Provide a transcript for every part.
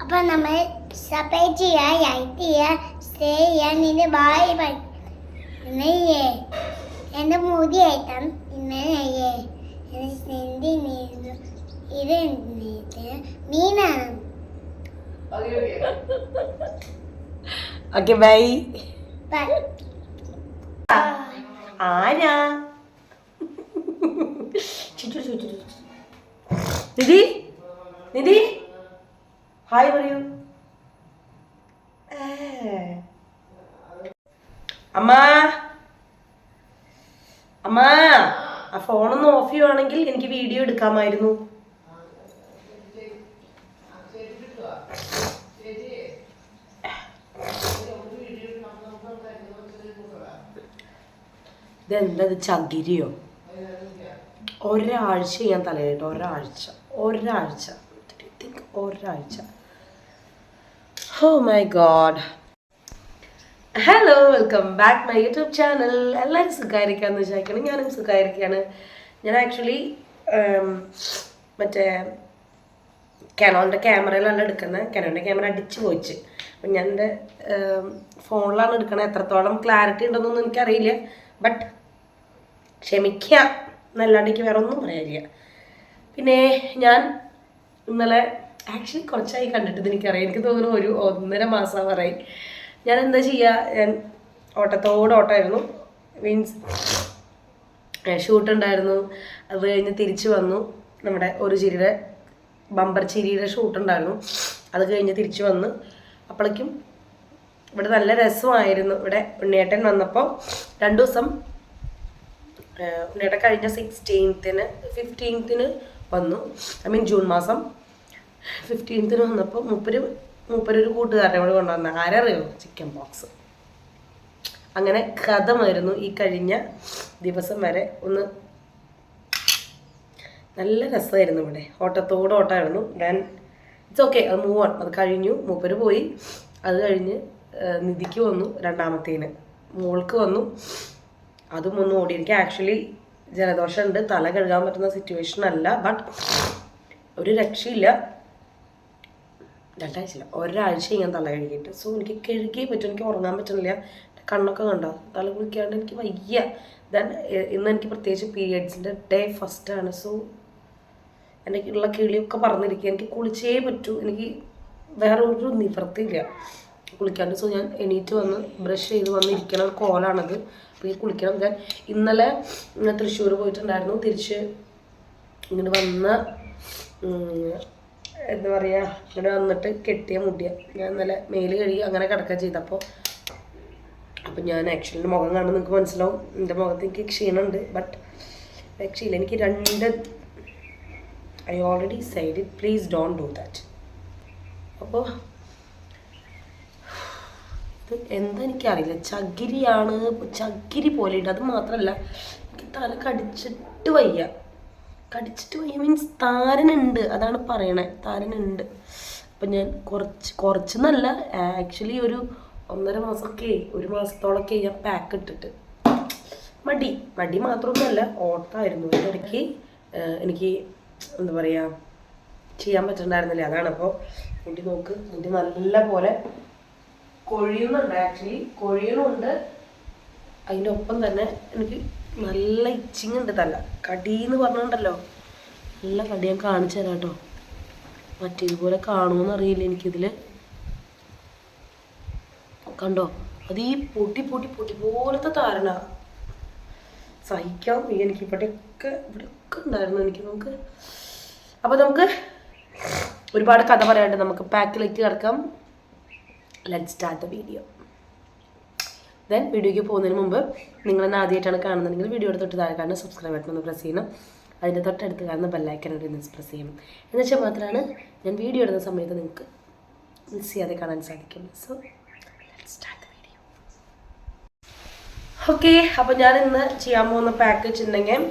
അപ്പൊ നമ്മൾ സബ്സ്ക്രൈബ് ചെയ്യുക ലൈക്ക് ചെയ്യുക സ്റ്റേ ചെയ്യുക നിന്റെ ബായ് ബൈ ഇന്നയ്യേ എന്റെ മുടിയായിട്ടാണ് ഇന്നയ്യേ എന്റെ സെന്റി നീരുന്നു ഇത് നീട്ട് മീനാണ്? ഓക്കെ ബൈ ആരാ? ചുറ്റു ചുറ്റു നിധി? നിധി? ഹായ് പറയൂ. അമ്മാ അമ്മ. അമ്മ ആ ഫോണൊന്ന് ഓഫ് ചെയ്യുവാണെങ്കിൽ എനിക്ക് വീഡിയോ എടുക്കാമായിരുന്നു. ഇതെന്തത് ചകിരിയോ? ഒരാഴ്ച ഞാൻ തലയിട്ട് ഒരാഴ്ച ഒരാഴ്ച. ഒരാഴ്ച. ഹോ my god hello welcome back my YouTube channel എല്ലാവരും സുഖമായിരിക്കാന്ന് വിചാരിക്കണം. ഞാനും സുഖമായിരിക്കുകയാണ്. ഞാൻ ആക്ച്വലി മറ്റേ കനോണിന്റെ ക്യാമറയിലാണ് എടുക്കുന്നത്. കനോണിന്റെ ക്യാമറ അടിച്ചു പോയിച്ച്. അപ്പം ഞാൻ എന്റെ ഫോണിലാണ് എടുക്കണത്. എത്രത്തോളം ക്ലാരിറ്റി ഉണ്ടെന്നൊന്നും എനിക്കറിയില്ല. ബട്ട് ക്ഷമിക്കുക എന്നല്ലാണ്ട് എനിക്ക് വേറെ ഒന്നും പറയാനില്ല. പിന്നെ ഞാൻ ഇന്നലെ ആക്ച്വലി കുറച്ചായി കണ്ടിട്ട് എനിക്കറിയാം എനിക്ക് തോന്നുന്നു ഒരു ഒന്നര മാസം പറയും ഞാൻ എന്താ ചെയ്യുക ഞാൻ ഓട്ടത്തോട് ഓട്ടമായിരുന്നു മീൻസ് ഷൂട്ട് ഉണ്ടായിരുന്നു. അത് കഴിഞ്ഞ് തിരിച്ചു വന്നു. നമ്മുടെ ഒരു ചിരിയുടെ ബമ്പർ ചിരിയുടെ ഷൂട്ട് ഉണ്ടായിരുന്നു. അത് കഴിഞ്ഞ് തിരിച്ചു വന്ന് അപ്പോഴേക്കും ഇവിടെ നല്ല രസമായിരുന്നു. ഇവിടെ ഉണ്ണിയേട്ടൻ വന്നപ്പോൾ രണ്ടു ദിവസം ഏഹ് ഉണ്ണിയേട്ടൻ കഴിഞ്ഞ സിക്സ്റ്റീൻത്തിന് ഫിഫ്റ്റീൻത്തിന് വന്നു. ഐ മീൻ ജൂൺ മാസം. ഫിഫ്റ്റീൻത്തിന് വന്നപ്പോൾ മൂപ്പര് മൂപ്പര് ഒരു കൂട്ടുകാരനെ കൂടെ കൊണ്ടുവന്ന. ആരറിയോ? ചിക്കൻ ബോക്സ് അങ്ങനെ കഥമായിരുന്നു ഈ കഴിഞ്ഞ ദിവസം വരെ. ഒന്ന് നല്ല രസമായിരുന്നു ഇവിടെ. ഓട്ടത്തോട് ഓട്ടമായിരുന്നു. ഞാൻ ഇറ്റ്സ് ഓക്കെ അത് മൂവ് ഓൺ അത് കഴിഞ്ഞു. മൂപ്പര് പോയി. അത് കഴിഞ്ഞ് നിധിക്ക് വന്നു രണ്ടാമത്തേന്. മോൾക്ക് വന്നു. അതും ഒന്ന് ഓടി. എനിക്ക് ആക്ച്വലി ജലദോഷം ഉണ്ട്. തല കഴുകാൻ പറ്റുന്ന സിറ്റുവേഷൻ അല്ല. ബട്ട് ഒരു രക്ഷയില്ല. രണ്ടാഴ്ചയില്ല. ഒരാഴ്ച ഞാൻ തല കഴുകിയിട്ട്. സോ എനിക്ക് കഴുകിയേ പറ്റും. എനിക്ക് ഉറങ്ങാൻ പറ്റുന്നില്ല കണ്ണൊക്കെ കണ്ടോ? തല കുളിക്കാണ്ട് എനിക്ക് വയ്യ. ദെൻ ഇന്ന് എനിക്ക് പ്രത്യേകിച്ച് പീരിയഡ്സിന്റെ ഡേ ഫസ്റ്റ് ആണ്. സോ എന്റെ ഉള്ള കിളിയൊക്കെ പറഞ്ഞിരിക്കുക എനിക്ക് കുളിച്ചേ പറ്റൂ. എനിക്ക് വേറെ ഒരു നിവൃത്തിയില്ല. കുളിക്കാണ്ട്. സോ ഞാൻ എണീറ്റ് വന്ന് ബ്രഷ് ചെയ്ത് വന്നിരിക്കണ ഒരു കോലാണത്. ഈ കുളിക്കണം ഞാൻ ഇന്നലെ തൃശ്ശൂർ പോയിട്ടുണ്ടായിരുന്നു. തിരിച്ച് ഇങ്ങനെ വന്ന എന്താ പറയുക ഇങ്ങനെ വന്നിട്ട് കെട്ടിയ മുടിയ. ഞാൻ ഇന്നലെ മേൽ കഴുകി അങ്ങനെ കിടക്കുക ചെയ്തപ്പോൾ അപ്പം ഞാൻ ആക്ച്വലി മുഖം കാണുമ്പോൾ നിങ്ങൾക്ക് മനസ്സിലാവും. എന്റെ മുഖത്ത് എനിക്ക് ക്ഷീണമുണ്ട് ബട്ട് ആക്ച്വലി എനിക്ക് രണ്ട് I already side it please don't do that അപ്പോൾ ഇത് എന്താ എനിക്കറിയില്ല ചകിരിയാണ് ചകിരി പോലെ ഉണ്ട് അത് മാത്രമല്ല എനിക്ക് തല കടിച്ചിട്ട് വയ്യ. കടിച്ചിട്ട് വയ്യ മീൻസ് താരനുണ്ട്. അതാണ് പറയണേ. താരനുണ്ട്. അപ്പം ഞാൻ കുറച്ച് കുറച്ചെന്നല്ല ആക്ച്വലി ഒരു ഒന്നര മാസമൊക്കെ ഒരു മാസത്തോളൊക്കെ ഞാൻ പാക്ക് ഇട്ടിട്ട്. മടി. മടി മാത്രമൊന്നുമല്ല ഓട്ടമായിരുന്നു ഇടയ്ക്ക് എനിക്ക് എന്താ പറയുക ചെയ്യാൻ പറ്റുന്നുണ്ടായിരുന്നില്ല അതാണ്. അപ്പോൾ മുടി നോക്ക്. മുടി നല്ല പോലെ കൊഴിയുന്നുണ്ട് ആക്ച്വലി കൊഴിയണുണ്ട്. അതിന്റെ ഒപ്പം തന്നെ എനിക്ക് നല്ല ഇച്ചിങ് ഉണ്ട് തല. കടി എന്ന് പറഞ്ഞിട്ടുണ്ടല്ലോ. നല്ല കടി ഞാൻ കാണിച്ചു തരാം കേട്ടോ. മറ്റേതുപോലെ കാണുമെന്ന് അറിയില്ല എനിക്കിതിൽ കണ്ടോ? അത് ഈ പൊട്ടി പൊട്ടി പൊട്ടി പോലത്തെ താരണ സഹിക്കാം എനിക്ക്. ഇവിടെയൊക്കെ ഇവിടെയൊക്കെ ഉണ്ടായിരുന്നു എനിക്ക്. നമുക്ക് അപ്പോൾ നമുക്ക് ഒരുപാട് കഥ പറയാണ്ട് നമുക്ക് പാക്കിലേക്ക് കിടക്കാം. Let start the video then വീഡിയോയ്ക്ക് പോകുന്നതിന് മുമ്പ് നിങ്ങൾ എന്നെ ആദ്യമായിട്ടാണ് കാണുന്നതെങ്കിൽ വീഡിയോയുടെ തൊട്ട് താഴെ കാണുന്ന സബ്സ്ക്രൈബ് ബട്ടൺ ഒന്ന് പ്രസ് ചെയ്യണം. അതിന്റെ തൊട്ടടുത്ത് കാണുന്ന ബെല്ലൈക്കൻ ഒരു മിസ് പ്രസ് ചെയ്യണം. എന്ന് വെച്ചാൽ മാത്രമാണ് ഞാൻ വീഡിയോ ഇടുന്ന സമയത്ത് നിങ്ങൾക്ക് മിസ് ചെയ്യാതെ കാണാൻ സാധിക്കും. So let start video okay അപ്പോൾ ഞാൻ ഇന്ന് ചെയ്യാൻ പോകുന്ന പാക്കേജ് ഉണ്ടെങ്കിൽ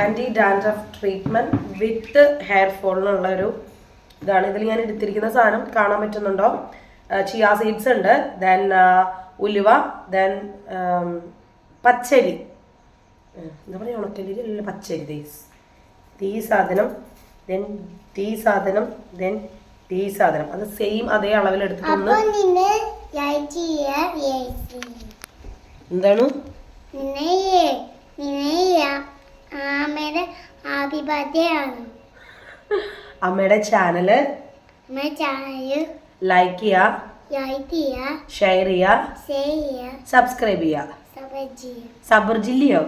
anti dandruff treatment with hair ഫോളിനുള്ള ഇതാണ്. ഇതിൽ ഞാൻ എടുത്തിരിക്കുന്ന സാധനം കാണാൻ പറ്റുന്നുണ്ടോ? ചിയ സീഡ്സ് ഉണ്ട്. ദെൻ ഉലുവ. ദെൻ പച്ചരി. എന്താ പറയുക ഉണക്കലരി? അല്ല പച്ചരി. ദീസ് തീ സാധനം ദെൻ തീ സാധനം ദെൻ തീ സാധനം. അത് സെയിം അതേ അളവിൽ എടുത്തിട്ടൊന്ന് യാഴ്ച എന്താണ്? അമ്മയുടെ ചാനൽ ചാനൽ ലൈക്ക് ചെയ്യുക ഷെയർ ചെയ്യുക ചെയ്യ സബ്സ്ക്രൈബ് ചെയ്യുക സബർ ജില്ലയോ?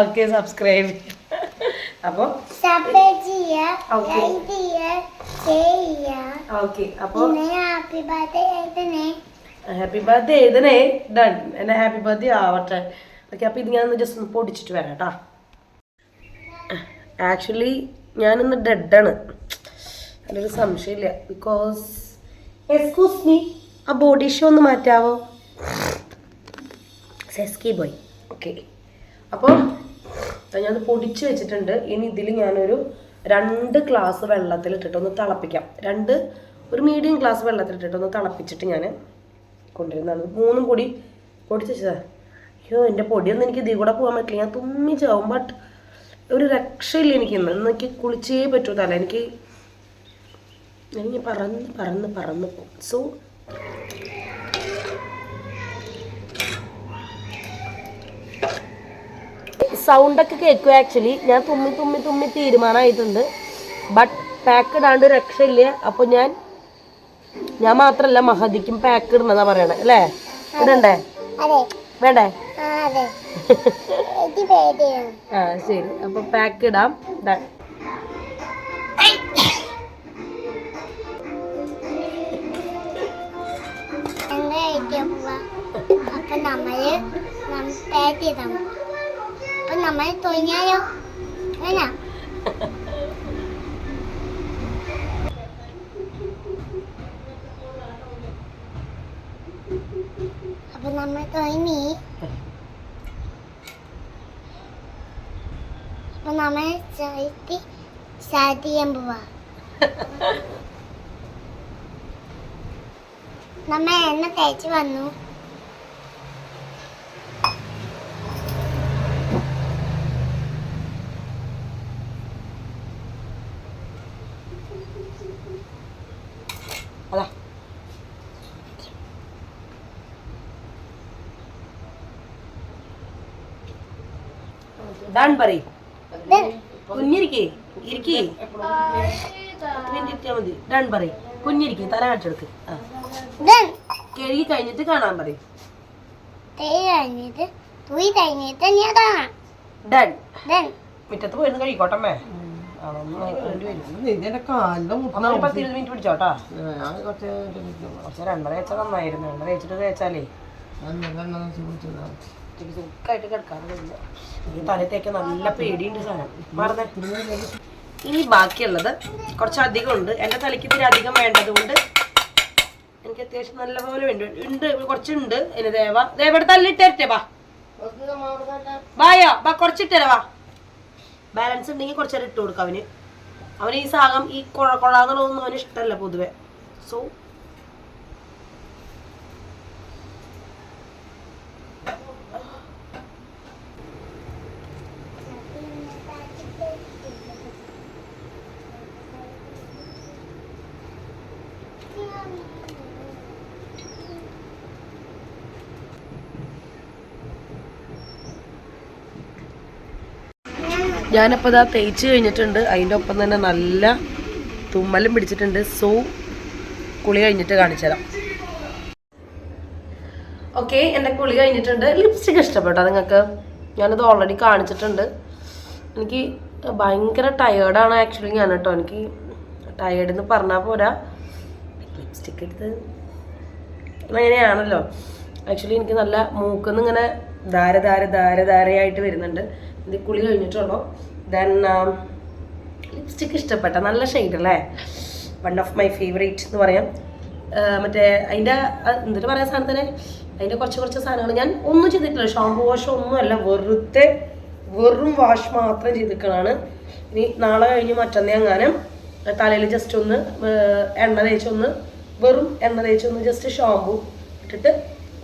ഓക്കെ സബ്സ്ക്രൈബ് അപ്പോ? ഓക്കെ അപ്പോ? ഹാപ്പി ബർത്ത്ഡേ ആയിട്ടനെ ഹാപ്പി ബർത്ത്ഡേ എഴുതണേ. ഡൺ എന്നെ ഹാപ്പി ബർത്ത്ഡേ ആവട്ടെ. ഓക്കെ അപ്പോൾ ഇത് ഞാനൊന്ന് ജസ്റ്റ് ഒന്ന് പൊടിച്ചിട്ട് വരാം കേട്ടോ. ആക്ച്വലി ഞാനിന്ന് ഡെഡാണ് അതിലൊരു സംശയമില്ല. ബിക്കോസ് എക്സ്ക്യൂസ് മീ ആ ബോഡി ഷോ ഒന്ന് മാറ്റാവോ? സെസ്കി ബോയ് ഓക്കെ അപ്പോൾ ഞാനത് പൊടിച്ച് വെച്ചിട്ടുണ്ട്. ഇനി ഇതിൽ ഞാനൊരു രണ്ട് ഗ്ലാസ് വെള്ളത്തിൽ ഇട്ടിട്ട് ഒന്ന് തിളപ്പിക്കാം. രണ്ട് ഒരു മീഡിയം ഗ്ലാസ് വെള്ളത്തിൽ ഒന്ന് തിളപ്പിച്ചിട്ട് ഞാൻ കൊണ്ടുവരുന്നതാണ്. മൂന്നും പൊടി പൊടിച്ച് വെച്ചതാ. അയ്യോ എന്റെ പൊടിയൊന്നും എനിക്ക് ഇതിൽ കൂടെ പോകാൻ പറ്റില്ല. ഞാൻ തുമ്മി ചാവും ബട്ട് ഒരു രക്ഷയില്ല എനിക്ക്. ഇന്ന് ഇന്ന് എനിക്ക് കുളിച്ചേ പറ്റൂ തല. എനിക്ക് എനിക്ക് പറന്ന് പറന്ന് പറന്ന് പോകും സോ സൗണ്ടൊക്കെ കേൾക്കും ആക്ച്വലി ഞാൻ തുമ്മി തുമ്മി തുമ്മി തീരുമാനമായിട്ടുണ്ട്. ബട്ട് പാക്ക് ഇടാണ്ട് രക്ഷയില്ല. അപ്പോൾ ഞാൻ ഞാൻ മാത്രമല്ല മഹദിക്കും പാക്ക് ഇടണമെന്നാ പറയണേ. അല്ലേ? ഇടണ്ടേ? വേണ്ടേ? ആ ശരി. അപ്പോൾ പാക്ക് ഇടാം. Done. ഞങ്ങൾ കഴിക്കാൻ പോവാ അപ്പൊ നമ്മൾ പാക്ക് ചെയ്താ അപ്പൊ നമ്മൾ തൊഴിഞ്ഞാലോ വേണ അപ്പൊ നമ്മൾ തൊഴിഞ്ഞി അപ്പൊ നമ്മൾ ചവിട്ടി സ്റ്റാർട്ട് ചെയ്യാൻ പോവാ നമ്മ എണ്ണ തേച്ച് വന്നു? അതാ. ഡൺ പറയും. കുഞ്ഞിരിക്കേ ഇരിക്കേ. മിനിറ്റ് മതി. ഡൺ പറയും. കുഞ്ഞിരിക്കേ തല കാണിച്ചെടുക്ക്. ആ. കഴുകി കഴിഞ്ഞിട്ട് കാണാൻ പറയും. കഴിഞ്ഞിട്ട് കഴിഞ്ഞിട്ട് ഞാൻ കാണാം. ഡൺ മുറ്റത്ത് പോയിരുന്നു കഴിക്കോട്ടമ്മേ. മിനിറ്റ് പിടിച്ചോട്ടാ. കുറച്ച് കുറച്ച് നന്നായിരുന്നു. തേച്ചിട്ട് തേച്ചാലേ. സുഖമായിട്ട് നല്ല പേടിയുണ്ട് സാധനം. മറന്നേ. ഇനി ബാക്കിയുള്ളത് കുറച്ചധികം ഉണ്ട് എന്റെ തലയ്ക്ക് ഇത്തിരി അധികം വേണ്ടത് കൊണ്ട് എനിക്ക് അത്യാവശ്യം നല്ലപോലെ വേണ്ട ഉണ്ട് കുറച്ചുണ്ട്. ഇനി ദേവ ദേവയുടെ തല്ലിട്ടേ വാ. വായോ വാ കുറച്ചിട്ടേ വാ. ബാലൻസ് ഉണ്ടെങ്കിൽ കുറച്ചേരം ഇട്ട് കൊടുക്കാം അവന്. അവന് ഈ സാഗം ഈ കൊഴ കൊള്ളാന്നുള്ളതൊന്നും അവന് ഇഷ്ടമല്ല പൊതുവെ. സോ ഞാനപ്പോൾ ഇതാ തേച്ച് കഴിഞ്ഞിട്ടുണ്ട്. അതിന്റെ ഒപ്പം തന്നെ നല്ല തുമ്മലും പിടിച്ചിട്ടുണ്ട്. സോ കുളി കഴിഞ്ഞിട്ട് കാണിച്ചു തരാം. ഓക്കെ എന്റെ കുളി കഴിഞ്ഞിട്ടുണ്ട്. ലിപ്സ്റ്റിക് ഇഷ്ടപ്പെട്ടോ നിങ്ങൾക്ക്? ഞാനത് ഓൾറെഡി കാണിച്ചിട്ടുണ്ട്. എനിക്ക് ഭയങ്കര ടയേർഡാണ് ആക്ച്വലി ഞാൻ കേട്ടോ. എനിക്ക് ടയേർഡ് എന്ന് പറഞ്ഞാൽ പോരാ. ലിപ്സ്റ്റിക് എടുത്ത് അങ്ങനെയാണല്ലോ. ആക്ച്വലി എനിക്ക് നല്ല മൂക്കുന്നിങ്ങനെ ധാര ധാര ധാര ധാരയായിട്ട് വരുന്നുണ്ട്. ഇത് കുളി കഴിഞ്ഞിട്ടുള്ളൂ. ദെൻ ലിപ്സ്റ്റിക് ഇഷ്ടപ്പെട്ട നല്ല ഷെയ്ഡ് അല്ലേ? വൺ ഓഫ് മൈ ഫേവറേറ്റ് എന്ന് പറയാം. മറ്റേ അതിന്റെ എന്നിട്ട് പറയാൻ സാധനത്തിന്? അതിന്റെ കുറച്ച് കുറച്ച് സാധനങ്ങൾ ഞാൻ ഒന്നും ചെയ്തിട്ടില്ല. ഷാമ്പു വാഷ് ഒന്നുമല്ല വെറുതെ വെറും വാഷ് മാത്രം ചെയ്തിരിക്കണതാണ്. ഇനി നാളെ കഴിഞ്ഞ് മറ്റന്നേ അങ്ങാനും തലയിൽ ജസ്റ്റ് ഒന്ന് എണ്ണ തേച്ചൊന്ന് വെറും എണ്ണ തേച്ചൊന്ന് ജസ്റ്റ് ഷാമ്പു ഇട്ടിട്ട്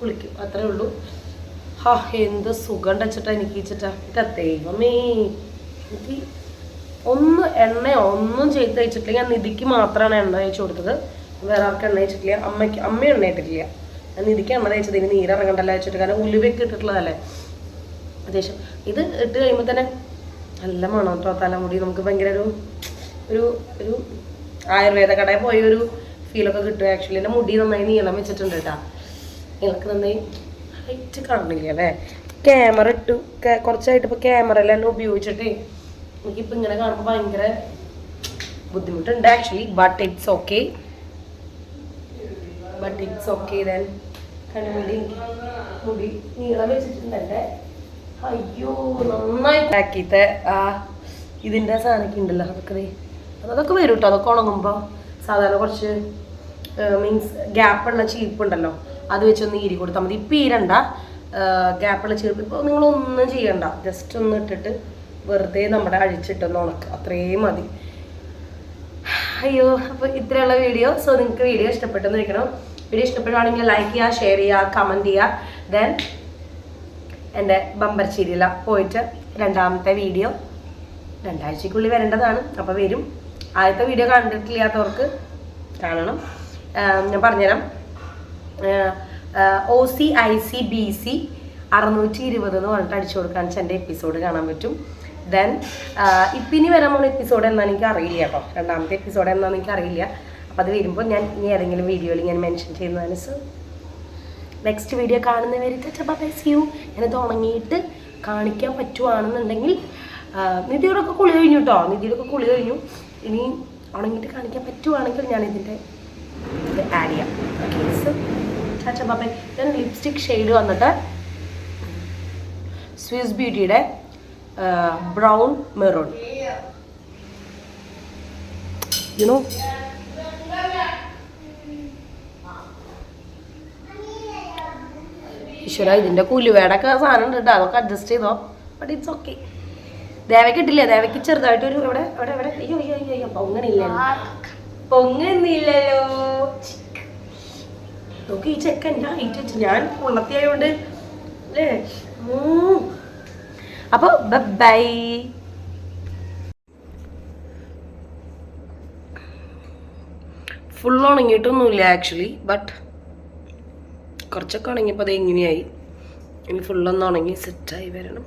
കുളിക്കും. അത്രേ ഉള്ളൂ. ഹാ എന്ത് സുഖം വെച്ചിട്ടാ എനിക്ക് വെച്ചിട്ടാ ദൈവമേ. എനിക്ക് ഒന്ന് എണ്ണ ഒന്നും ചെയ്ത് തയ്ച്ചിട്ടില്ല ഞാൻ നിധിക്ക് മാത്രമാണ് എണ്ണ തയ്ച്ചു കൊടുത്തത്. വേറെ ആർക്കും എണ്ണ തയ്ച്ചിട്ടില്ല അമ്മയ്ക്ക് അമ്മ എണ്ണ ഇട്ടിട്ടില്ല ഞാൻ നിധിക്ക് എണ്ണ തയ്ച്ചത് ഇനി നീരിറങ്ങണ്ടല്ല വെച്ചിട്ട് കാരണം ഉലുവയൊക്കെ ഇട്ടിട്ടുള്ളതല്ലേ? അത്യാവശ്യം. ഇത് ഇട്ട് കഴിയുമ്പോൾ തന്നെ നല്ല മണം കേട്ടോ തലമുടി. നമുക്ക് ഭയങ്കര ഒരു ഒരു ഒരു ആയുർവേദ കടയിൽ പോയ ഒരു ഫീലൊക്കെ കിട്ടും ആക്ച്വലി എന്റെ മുടി നന്നായി നീളം വെച്ചിട്ടുണ്ട് കേട്ടോ നിങ്ങൾക്ക് നന്നായി ഹൈറ്റ് കാണില്ല അല്ലേ? ക്യാമറ ഇട്ടു. കുറച്ചായിട്ട് ഇപ്പോൾ ക്യാമറയിൽ തന്നെ ഉപയോഗിച്ചിട്ട് എനിക്കിപ്പോൾ ഇങ്ങനെ കാണുമ്പോൾ ഭയങ്കര ബുദ്ധിമുട്ടുണ്ട്. Actually but it's okay but it's okay then കണ്ണുമുടി മുടി നീളം വെച്ചിട്ടുണ്ടല്ലേ? അയ്യോ നന്നായി. ആക്കിയിട്ട് ആ ഇതിന്റെ സാധനമൊക്കെ ഉണ്ടല്ലോ അതൊക്കെ അതൊക്കെ വരും കേട്ടോ അതൊക്കെ ഉണങ്ങുമ്പോൾ സാധാരണ കുറച്ച് മീൻസ് ഗ്യാപ്പുള്ള ചീപ്പ് ഉണ്ടല്ലോ. അത് വെച്ചൊന്ന് ഈരി കൊടുത്താൽ മതി. ഇപ്പം ഈരണ്ട ഗ്യാപ്പുള്ള ചീർപ്പ് ഇപ്പോൾ നിങ്ങളൊന്നും ചെയ്യണ്ട. ജസ്റ്റ് ഒന്ന് ഇട്ടിട്ട് വെറുതെ നമ്മുടെ അഴിച്ചിട്ടൊന്ന് ഉണക്കുക അത്രയും മതി. അയ്യോ അപ്പോൾ ഇത്രയുള്ള വീഡിയോ സോ നിങ്ങൾക്ക് വീഡിയോ ഇഷ്ടപ്പെട്ടെന്ന് വെക്കണം വീഡിയോ ഇഷ്ടപ്പെടുകയാണെങ്കിൽ ലൈക്ക് ചെയ്യുക ഷെയർ ചെയ്യുക കമന്റ് ചെയ്യുക ദെൻ എന്റെ ബമ്പർ ചീരില പോയിട്ട് രണ്ടാമത്തെ വീഡിയോ രണ്ടാഴ്ചക്കുള്ളിൽ വരേണ്ടതാണ്. അപ്പോൾ വരും. ആദ്യത്തെ വീഡിയോ കണ്ടിട്ടില്ലാത്തവർക്ക് കാണണം. ഞാൻ പറഞ്ഞുതരാം. O C I C B C അറുന്നൂറ്റി ഇരുപത് എന്ന് പറഞ്ഞിട്ട് അടിച്ചു കൊടുക്കാൻ വെച്ചാൽ എന്റെ എപ്പിസോഡ് കാണാൻ പറ്റും. ദെൻ ഇപ്പം ഇനി വരാൻ പോകുന്ന എപ്പിസോഡ് എന്നാന്ന് എനിക്ക് അറിയില്ല കേട്ടോ. രണ്ടാമത്തെ എപ്പിസോഡ് എന്നാന്ന് എനിക്ക് അറിയില്ല. അപ്പോൾ അത് വരുമ്പോൾ ഞാൻ ഇനി ഏതെങ്കിലും വീഡിയോയിൽ ഞാൻ മെൻഷൻ ചെയ്യുന്നതാണ്. സോ നെക്സ്റ്റ് വീഡിയോ കാണുന്ന വരെ ബൈ സി യു ഞാനത് ഉണങ്ങിയിട്ട് കാണിക്കാൻ പറ്റുവാണെന്നുണ്ടെങ്കിൽ നിധിയോടൊക്കെ കുളി കഴിഞ്ഞു കേട്ടോ നിധിയോടൊക്കെ കുളി കഴിഞ്ഞു. ഇനി ഉണങ്ങിയിട്ട് കാണിക്കാൻ പറ്റുവാണെങ്കിൽ ഞാൻ ഇതിന്റെ ആഡ് ചെയ്യാം. ഓക്കെ ചാച്ച ബാബൈ ഞാൻ ലിപ്സ്റ്റിക് ഷെയ്ഡ് വന്നിട്ട് സ്വിസ് ബ്യൂട്ടിയുടെ ബ്രൗൺ മെറൂൺ യുനോ ഈശ്വര ഇതിന്റെ കുലുവേടൊക്കെ സാധനം ഉണ്ട് കേട്ടോ. അതൊക്കെ അഡ്ജസ്റ്റ് ചെയ്തോ. ബട്ട് ഇറ്റ്സ് ഓക്കെ ദേവയ്ക്ക് ഇട്ടില്ലേ? ദേവയ്ക്ക് ചെറുതായിട്ട് ഒരു ഇവിടെ ഇവിടെ ഇവിടെ അയ്യോ അയ്യോ അയ്യോ അയ്യോ പൊങ്ങണില്ലല്ലോ. പൊങ്ങുന്നില്ലല്ലോ. നോക്ക് ഈ ചെക്ക എന്റെ ഹൈറ്റ് വെച്ച് ഞാൻ ഉള്ളത്തിയായോണ്ട് അല്ലേ അപ്പോൾ അപ്പൊ ബൈ ഫുൾ ഉണങ്ങിയിട്ടൊന്നുമില്ല ആക്ച്വലി ബട്ട് കുറച്ചൊക്കെ ഉണങ്ങിയപ്പോൾ അത് എങ്ങനെയായി? ഇനി ഫുള്ളൊന്ന് ഉണങ്ങി സെറ്റായി വരണം.